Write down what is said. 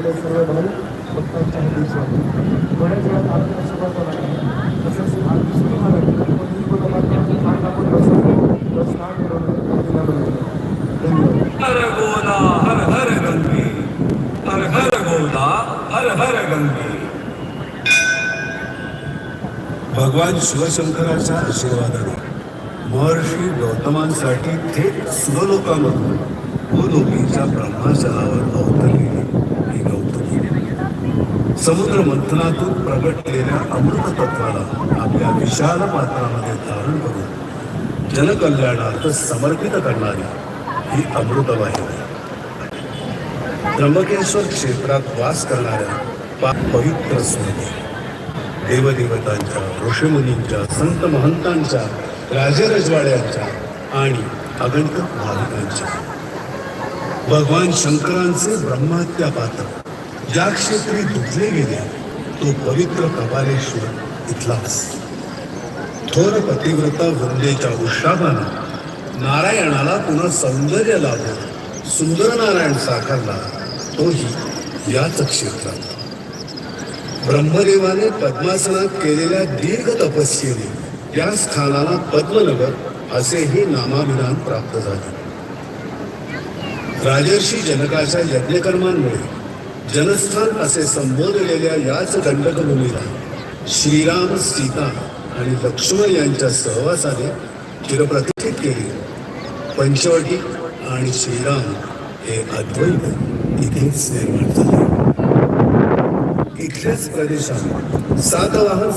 आपल्याकडे सर्व भाऊ भक्तांच्या स्वागत बऱ्याच वेळात आपल्या सुरुवात आला तसंच आम्ही हर गोला. हर हर हर हर गोला हर हर भगवान शिवशंकराच्या आशीर्वादाने महर्षी गौतमांसाठी थेट सुवलोकामधून अवतरलेली समुद्र मंथनातून प्रगटलेल्या अमृत तत्वाला आपल्या विशाल पात्रामध्ये धारण करून जनकल्याणार्थ समर्पित करणारी ही अमृतवाहिनी. त्र्यंबकेश्वर क्षेत्रात वास करणाऱ्या पवित्र स्मृती. देवदेवतांच्या ऋषीमुनींच्या संत महंतांच्या राजरजवाड्यांच्या आणि अगणित भाविकांच्या. भगवान शंकरांचे ब्रह्मात्या पात्र. ज्या क्षेत्री धुतले गेले तो पवित्र कपालेश्वर इथलाच थोर पतिव्रता वंदेच्या उष्णापानं नारायणाला पुन्हा सौंदर्य लाभून सुंदर नारायण साकारला तोही याच क्षेत्रात. ब्रह्मदेवाने पद्मासनात केलेल्या दीर्घ तपस्येने या स्थानाला पद्मनगर असेही नामाभिमान प्राप्त झाले. राजर्षी जनकाच्या यज्ञकर्मांमुळे जनस्थान असे संबोधलेल्या याच दंडकभूमीला श्रीराम सीता आणि लक्ष्मण यांच्या सहवासाने चिरप्रतिष्ठित केली. पंचवटी आणि श्रीराम हे अद्वैत इथेच निर्माण झाले. इथल्याच प्रदेशात सातवाहन